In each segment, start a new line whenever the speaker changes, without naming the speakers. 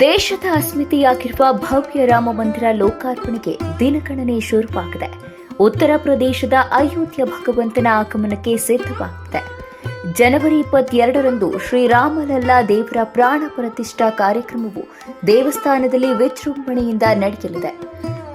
ದೇಶದ ಅಸ್ಮಿತೆಯಾಗಿರುವ ಭವ್ಯ ರಾಮ ಮಂದಿರ ಲೋಕಾರ್ಪಣೆಗೆ ದಿನಗಣನೆ ಶುರುವಾಗಿದೆ. ಉತ್ತರ ಪ್ರದೇಶದ ಅಯೋಧ್ಯ ಭಗವಂತನ ಆಗಮನಕ್ಕೆ ಸಿದ್ಧವಾಗಿದೆ. ಜನವರಿ ಇಪ್ಪತ್ತೆರಡರಂದು ಶ್ರೀರಾಮಲಲ್ಲಾ ದೇವರ ಪ್ರಾಣ ಪ್ರತಿಷ್ಠಾ ಕಾರ್ಯಕ್ರಮವು ದೇವಸ್ಥಾನದಲ್ಲಿ ವಿಜೃಂಭಣೆಯಿಂದ ನಡೆಯಲಿದೆ.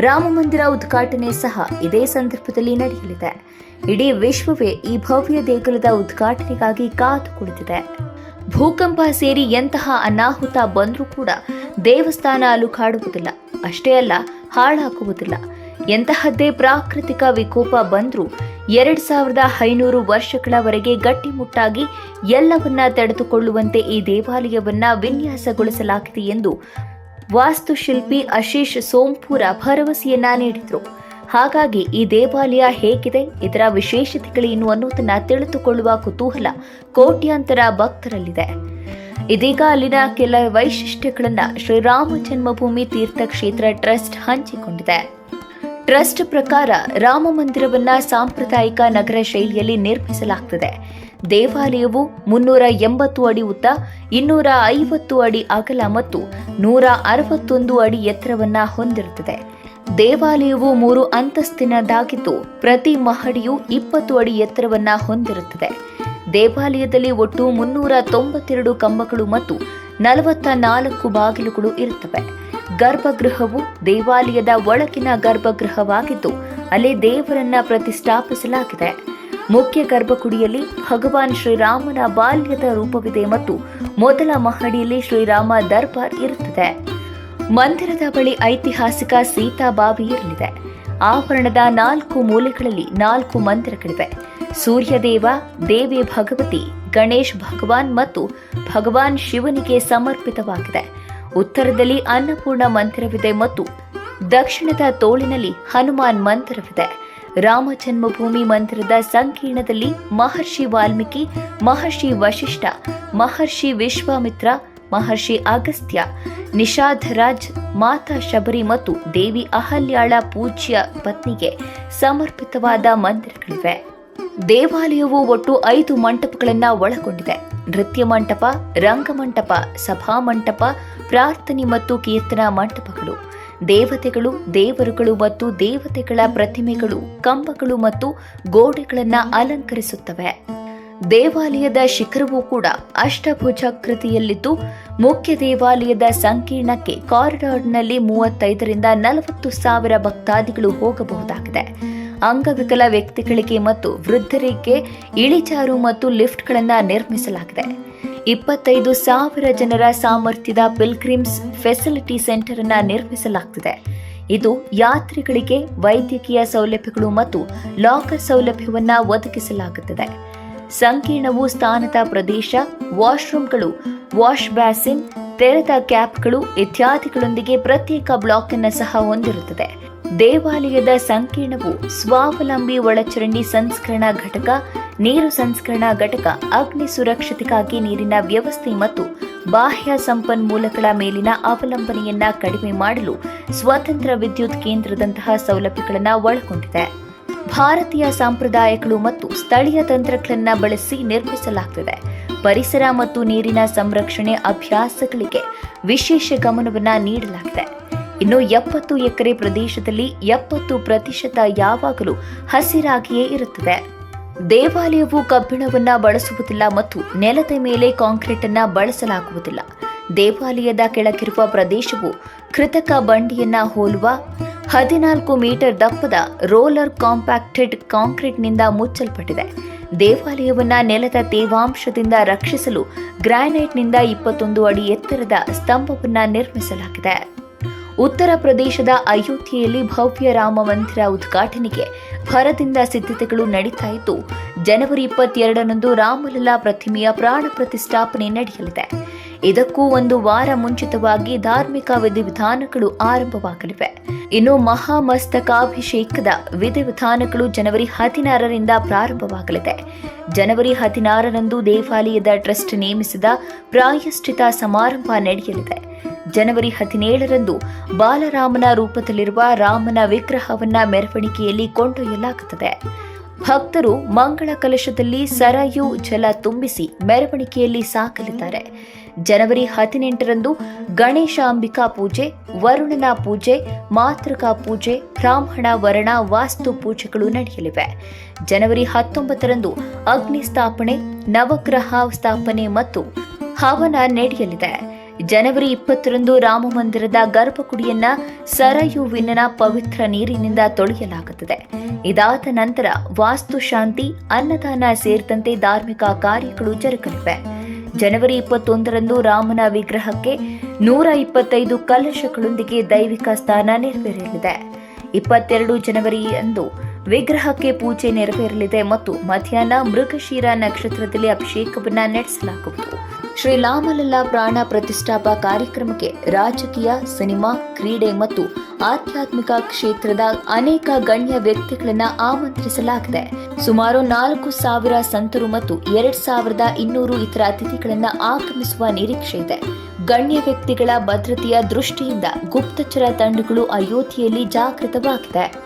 ರಾಮ ಮಂದಿರ ಉದ್ಘಾಟನೆ ಸಹ ಇದೇ ಸಂದರ್ಭದಲ್ಲಿ ನಡೆಯಲಿದೆ. ಇಡೀ ವಿಶ್ವವೇ ಈ ಭವ್ಯ ದೇಗುಲದ ಉದ್ಘಾಟನೆಗಾಗಿ ಕಾದು ಕುಳಿತಿದೆ. ಭೂಕಂಪ ಸೇರಿ ಎಂತಹ ಅನಾಹುತ ಬಂದರೂ ಕೂಡ ದೇವಸ್ಥಾನ ಅಲುಕಾಡುವುದಿಲ್ಲ ಅಷ್ಟೇ ಅಲ್ಲ, ಹಾಳಾಗುವುದಿಲ್ಲ. ಎಂತಹದ್ದೇ ಪ್ರಾಕೃತಿಕ ವಿಕೋಪ ಬಂದರೂ ಎರಡು ಸಾವಿರದ ಐನೂರು ವರ್ಷಗಳವರೆಗೆ ಗಟ್ಟಿಮುಟ್ಟಾಗಿ ಎಲ್ಲವನ್ನ ತಡೆದುಕೊಳ್ಳುವಂತೆ ಈ ದೇವಾಲಯವನ್ನ ವಿನ್ಯಾಸಗೊಳಿಸಲಾಗಿದೆ ಎಂದು ವಾಸ್ತುಶಿಲ್ಪಿ ಅಶೀಶ್ ಸೋಂಪುರ ಭರವಸೆಯನ್ನ ನೀಡಿದರು. ಹಾಗಾಗಿ ಈ ದೇವಾಲಯ ಹೇಗಿದೆ? ಇದರ ವಿಶೇಷತೆಗಳೇನು ಅನ್ನೋದನ್ನ ತಿಳಿದುಕೊಳ್ಳುವ ಕುತೂಹಲ ಕೋಟ್ಯಾಂತರ ಭಕ್ತರಲ್ಲಿದೆ. ಇದೀಗ ಅಲ್ಲಿನ ಕೆಲ ವೈಶಿಷ್ಟ್ಯಗಳನ್ನ ಶ್ರೀರಾಮ ಜನ್ಮಭೂಮಿ ತೀರ್ಥಕ್ಷೇತ್ರ ಟ್ರಸ್ಟ್ ಹಂಚಿಕೊಂಡಿದೆ. ಟ್ರಸ್ಟ್ ಪ್ರಕಾರ ರಾಮ ಮಂದಿರವನ್ನ ಸಾಂಪ್ರದಾಯಿಕ ನಗರ ಶೈಲಿಯಲ್ಲಿ ನಿರ್ಮಿಸಲಾಗ್ತದೆ. ದೇವಾಲಯವು ಮುನ್ನೂರ ಎಂಬತ್ತು ಅಡಿ ಉದ್ದ, ಇನ್ನೂರ ಐವತ್ತು ಅಡಿ ಅಗಲ ಮತ್ತು ನೂರ ಅರವತ್ತೊಂದು ಅಡಿ ಎತ್ತರವನ್ನ ಹೊಂದಿರುತ್ತದೆ. ದೇವಾಲಯವು ಮೂರು ಅಂತಸ್ತಿನದಾಗಿದ್ದು ಪ್ರತಿ ಮಹಡಿಯು ಇಪ್ಪತ್ತು ಅಡಿ ಎತ್ತರವನ್ನ ಹೊಂದಿರುತ್ತದೆ. ದೇವಾಲಯದಲ್ಲಿ ಒಟ್ಟು ಮುನ್ನೂರ ತೊಂಬತ್ತೆರಡು ಕಂಬಗಳು ಮತ್ತು ನಲವತ್ತ ನಾಲ್ಕು ಬಾಗಿಲುಗಳು ಇರುತ್ತವೆ. ಗರ್ಭಗೃಹವು ದೇವಾಲಯದ ಒಳಗಿನ ಗರ್ಭಗೃಹವಾಗಿದ್ದು, ಅಲ್ಲಿ ದೇವರನ್ನ ಪ್ರತಿಷ್ಠಾಪಿಸಲಾಗಿದೆ. ಮುಖ್ಯ ಗರ್ಭಗುಡಿಯಲ್ಲಿ ಭಗವಾನ್ ಶ್ರೀರಾಮನ ಬಾಲ್ಯದ ರೂಪವಿದೆ ಮತ್ತು ಮೊದಲ ಮಹಡಿಯಲ್ಲಿ ಶ್ರೀರಾಮ ದರ್ಬಾರ್ ಇರುತ್ತದೆ. ಮಂದಿರದ ಬಳಿ ಐತಿಹಾಸಿಕ ಸೀತಾಬಾವಿ ಇರಲಿದೆ. ಆವರಣದ ನಾಲ್ಕು ಮೂಲೆಗಳಲ್ಲಿ ನಾಲ್ಕು ಮಂದಿರಗಳಿವೆ. ಸೂರ್ಯದೇವ, ದೇವಿ ಭಗವತಿ, ಗಣೇಶ್ ಭಗವಾನ್ ಮತ್ತು ಭಗವಾನ್ ಶಿವನಿಗೆ ಸಮರ್ಪಿತವಾಗಿದೆ. ಉತ್ತರದಲ್ಲಿ ಅನ್ನಪೂರ್ಣ ಮಂದಿರವಿದೆ ಮತ್ತು ದಕ್ಷಿಣದ ತೋಳಿನಲ್ಲಿ ಹನುಮಾನ್ ಮಂದಿರವಿದೆ. ರಾಮ ಜನ್ಮಭೂಮಿ ಮಂದಿರದ ಸಂಕೀರ್ಣದಲ್ಲಿ ಮಹರ್ಷಿ ವಾಲ್ಮೀಕಿ, ಮಹರ್ಷಿ ವಶಿಷ್ಠ, ಮಹರ್ಷಿ ವಿಶ್ವಾಮಿತ್ರ, ಮಹರ್ಷಿ ಅಗಸ್ತ್ಯ ನಿಷಾಧರಾಜ್, ಮಾತಾ ಶಬರಿ ಮತ್ತು ದೇವಿ ಅಹಲ್ಯಾಳ ಪೂಜ್ಯ ಪತ್ನಿಗೆ ಸಮರ್ಪಿತವಾದ ಮಂದಿರಗಳಿವೆ. ದೇವಾಲಯವು ಒಟ್ಟು ಐದು ಮಂಟಪಗಳನ್ನು ಒಳಗೊಂಡಿದೆ. ನೃತ್ಯ ಮಂಟಪ, ರಂಗಮಂಟಪ, ಸಭಾಮಂಟಪ, ಪ್ರಾರ್ಥನೆ ಮತ್ತು ಕೀರ್ತನಾ ಮಂಟಪಗಳು. ದೇವತೆಗಳು, ದೇವರುಗಳು ಮತ್ತು ದೇವತೆಗಳ ಪ್ರತಿಮೆಗಳು, ಕಂಬಗಳು ಮತ್ತು ಗೋಡೆಗಳನ್ನು ಅಲಂಕರಿಸುತ್ತವೆ. ದೇವಾಲಯದ ಶಿಖರವೂ ಕೂಡ ಅಷ್ಟಭುಜಾಕೃತಿಯಲ್ಲಿದ್ದು, ಮುಖ್ಯ ದೇವಾಲಯದ ಸಂಕೀರ್ಣಕ್ಕೆ ಕಾರಿಡಾರ್ನಲ್ಲಿ ಮೂವತ್ತೈದರಿಂದ ನಲವತ್ತು ಸಾವಿರ ಭಕ್ತಾದಿಗಳು ಹೋಗಬಹುದಾಗಿದೆ. ಅಂಗವಿಕಲ ವ್ಯಕ್ತಿಗಳಿಗೆ ಮತ್ತು ವೃದ್ಧರಿಗೆ ಇಳಿಜಾರು ಮತ್ತು ಲಿಫ್ಟ್ಗಳನ್ನು ನಿರ್ಮಿಸಲಾಗಿದೆ. ಇಪ್ಪತ್ತೈದು ಸಾವಿರ ಜನರ ಸಾಮರ್ಥ್ಯದ ಪಿಲ್ಗ್ರಿಮ್ಸ್ ಫೆಸಿಲಿಟಿ ಸೆಂಟರ್ ಅನ್ನು ನಿರ್ಮಿಸಲಾಗುತ್ತಿದೆ ಇದು ಯಾತ್ರಿಗಳಿಗೆ ವೈದ್ಯಕೀಯ ಸೌಲಭ್ಯಗಳು ಮತ್ತು ಲಾಕರ್ ಸೌಲಭ್ಯವನ್ನು ಒದಗಿಸಲಾಗುತ್ತದೆ. ಸಂಕೀರ್ಣವು ಸ್ಥಾನದ ಪ್ರದೇಶ, ವಾಶ್ರೂಮ್ಗಳು ವಾಶ್ ಬ್ಯಾಸಿನ್, ತೆರೆದ ಕ್ಯಾಪ್ಗಳು ಇತ್ಯಾದಿಗಳೊಂದಿಗೆ ಪ್ರತ್ಯೇಕ ಬ್ಲಾಕ್ ಅನ್ನು ಸಹ ಹೊಂದಿರುತ್ತದೆ. ದೇವಾಲಯದ ಸಂಕೀರ್ಣವು ಸ್ವಾವಲಂಬಿ ಒಳಚರಂಡಿ ಸಂಸ್ಕರಣಾ ಘಟಕ, ನೀರು ಸಂಸ್ಕರಣಾ ಘಟಕ, ಅಗ್ನಿ ಸುರಕ್ಷತೆಗಾಗಿ ನೀರಿನ ವ್ಯವಸ್ಥೆ ಮತ್ತು ಬಾಹ್ಯ ಸಂಪನ್ಮೂಲಗಳ ಮೇಲಿನ ಅವಲಂಬನೆಯನ್ನ ಕಡಿಮೆ ಮಾಡಲು ಸ್ವತಂತ್ರ ವಿದ್ಯುತ್ ಕೇಂದ್ರದಂತಹ ಸೌಲಭ್ಯಗಳನ್ನು ಒಳಗೊಂಡಿದೆ. ಭಾರತೀಯ ಸಂಪ್ರದಾಯಗಳು ಮತ್ತು ಸ್ಥಳೀಯ ತಂತ್ರಗಳನ್ನು ಬಳಸಿ ನಿರ್ಮಿಸಲಾಗುತ್ತದೆ ಪರಿಸರ ಮತ್ತು ನೀರಿನ ಸಂರಕ್ಷಣೆ ಅಭ್ಯಾಸಗಳಿಗೆ ವಿಶೇಷ ಗಮನವನ್ನು ನೀಡಲಾಗಿದೆ. ಇನ್ನು ಎಪ್ಪತ್ತು ಎಕರೆ ಪ್ರದೇಶದಲ್ಲಿ ಎಪ್ಪತ್ತು ಪ್ರತಿಶತ ಯಾವಾಗಲೂ ಹಸಿರಾಗಿಯೇ ಇರುತ್ತದೆ. ದೇವಾಲಯವು ಕಬ್ಬಿಣವನ್ನ ಬಳಸುವುದಿಲ್ಲ ಮತ್ತು ನೆಲದ ಮೇಲೆ ಕಾಂಕ್ರೀಟ್ ಅನ್ನ ಬಳಸಲಾಗುವುದಿಲ್ಲ. ದೇವಾಲಯದ ಕೆಳಗಿರುವ ಪ್ರದೇಶವು ಕೃತಕ ಬಂಡಿಯನ್ನ ಹೋಲುವ ಹದಿನಾಲ್ಕು ಮೀಟರ್ ದಪ್ಪದ ರೋಲರ್ ಕಾಂಪ್ಯಾಕ್ಟೆಡ್ ಕಾಂಕ್ರೀಟ್ನಿಂದ ಮುಚ್ಚಲ್ಪಟ್ಟಿದೆ. ದೇವಾಲಯವನ್ನ ನೆಲದ ತೇವಾಂಶದಿಂದ ರಕ್ಷಿಸಲು ಗ್ರಾನೈಟ್ನಿಂದ ಇಪ್ಪತ್ತೊಂದು ಅಡಿ ಎತ್ತರದ ಸ್ತಂಭವನ್ನು ನಿರ್ಮಿಸಲಾಗಿದೆ. ಉತ್ತರ ಪ್ರದೇಶದ ಅಯೋಧ್ಯೆಯಲ್ಲಿ ಭವ್ಯ ರಾಮ ಮಂದಿರ ಉದ್ಘಾಟನೆಗೆ ಭರದಿಂದ ಸಿದ್ಧತೆಗಳು ನಡೀತಾ ಇದ್ದು, ಜನವರಿ ಇಪ್ಪತ್ತೆರಡರಂದು ರಾಮಲಲ್ಲಾ ಪ್ರತಿಮೆಯ ಪ್ರಾಣ ಪ್ರತಿಷ್ಠಾಪನೆ ನಡೆಯಲಿದೆ. ಇದಕ್ಕೂ ಒಂದು ವಾರ ಮುಂಚಿತವಾಗಿ ಧಾರ್ಮಿಕ ವಿಧಿವಿಧಾನಗಳು ಆರಂಭವಾಗಲಿವೆ. ಇನ್ನು ಮಹಾಮಸ್ತಕಾಭಿಷೇಕದ ವಿಧಿವಿಧಾನಗಳು ಜನವರಿ ಹದಿನಾರರಿಂದ ಪ್ರಾರಂಭವಾಗಲಿದೆ. ಜನವರಿ ಹದಿನಾರರಂದು ದೇವಾಲಯದ ಟ್ರಸ್ಟ್ ನೇಮಿಸಿದ ಪ್ರಾಯಶ್ಚಿತ ಸಮಾರಂಭ ನಡೆಯಲಿದೆ. ಜನವರಿ ಹದಿನೇಳರಂದು ಬಾಲರಾಮನ ರೂಪದಲ್ಲಿರುವ ರಾಮನ ವಿಗ್ರಹವನ್ನ ಮೆರವಣಿಗೆಯಲ್ಲಿ ಕೊಂಡೊಯ್ಯಲಾಗುತ್ತದೆ. ಭಕ್ತರು ಮಂಗಳ ಕಲಶದಲ್ಲಿ ಸರಯು ಜಲ ತುಂಬಿಸಿ ಮೆರವಣಿಗೆಯಲ್ಲಿ ಸಾಕಲಿದ್ದಾರೆ. ಜನವರಿ ಹದಿನೆಂಟರಂದು ಗಣೇಶಾಂಬಿಕಾ ಪೂಜೆ, ವರುಣನ ಪೂಜೆ, ಮಾತೃಕಾ ಪೂಜೆ, ಬ್ರಾಹ್ಮಣ ವರ್ಣ, ವಾಸ್ತು ಪೂಜೆಗಳು ನಡೆಯಲಿವೆ. ಜನವರಿ ಹತ್ತೊಂಬತ್ತರಂದು ಅಗ್ನಿ ಸ್ಥಾಪನೆ ನವಗ್ರಹ ಸ್ಥಾಪನೆ ಮತ್ತು ಹವನ ನಡೆಯಲಿದೆ. ಜನವರಿ ಇಪ್ಪತ್ತರಂದು ರಾಮ ಮಂದಿರದ ಗರ್ಭಗುಡಿಯನ್ನ ಸರಯುವಿನ ಪವಿತ್ರ ನೀರಿನಿಂದ ತೊಳೆಯಲಾಗುತ್ತದೆ. ಇದಾದ ನಂತರ ವಾಸ್ತುಶಾಂತಿ ಅನ್ನದಾನ ಸೇರಿದಂತೆ ಧಾರ್ಮಿಕ ಕಾರ್ಯಗಳು ಜರುಗಲಿವೆ. ಜನವರಿ ಇಪ್ಪತ್ತೊಂದರಂದು ರಾಮನ ವಿಗ್ರಹಕ್ಕೆ ನೂರ ಇಪ್ಪತ್ತೈದು ಕಲಶಗಳೊಂದಿಗೆ ದೈವಿಕ ಸ್ಥಾನ ನೆರವೇರಲಿದೆ. ಇಪ್ಪತ್ತೆರಡು ಜನವರಿಯಂದು ವಿಗ್ರಹಕ್ಕೆ ಪೂಜೆ ನೆರವೇರಲಿದೆ ಮತ್ತು ಮಧ್ಯಾಹ್ನ ಮೃಗಶಿರ ನಕ್ಷತ್ರದಲ್ಲಿ ಅಭಿಷೇಕವನ್ನ ನಡೆಸಲಾಗುವುದು. ಶ್ರೀ ಲಾಮಲಲ್ಲಾ ಪ್ರಾಣ ಪ್ರತಿಷ್ಠಾಪಾ ಕಾರ್ಯಕ್ರಮಕ್ಕೆ ರಾಜಕೀಯ, ಸಿನಿಮಾ, ಕ್ರೀಡೆ ಮತ್ತು ಆಧ್ಯಾತ್ಮಿಕ ಕ್ಷೇತ್ರದ ಅನೇಕ ಗಣ್ಯ ವ್ಯಕ್ತಿಗಳನ್ನ ಆಮಂತ್ರಿಸಲಾಗಿದೆ. ಸುಮಾರು ನಾಲ್ಕು ಸಾವಿರ ಸಂತರು ಮತ್ತು ಎರಡ್ ಸಾವಿರದ ಇನ್ನೂರು ಇತರ ಅತಿಥಿಗಳನ್ನ ಆಗಮಿಸುವ ನಿರೀಕ್ಷೆ ಇದೆ. ಗಣ್ಯ ವ್ಯಕ್ತಿಗಳ ಭದ್ರತೆಯ ದೃಷ್ಟಿಯಿಂದ ಗುಪ್ತಚರ ತಂಡಗಳು ಅಯೋಧ್ಯೆಯಲ್ಲಿ ಜಾಗೃತವಾಗಿದೆ.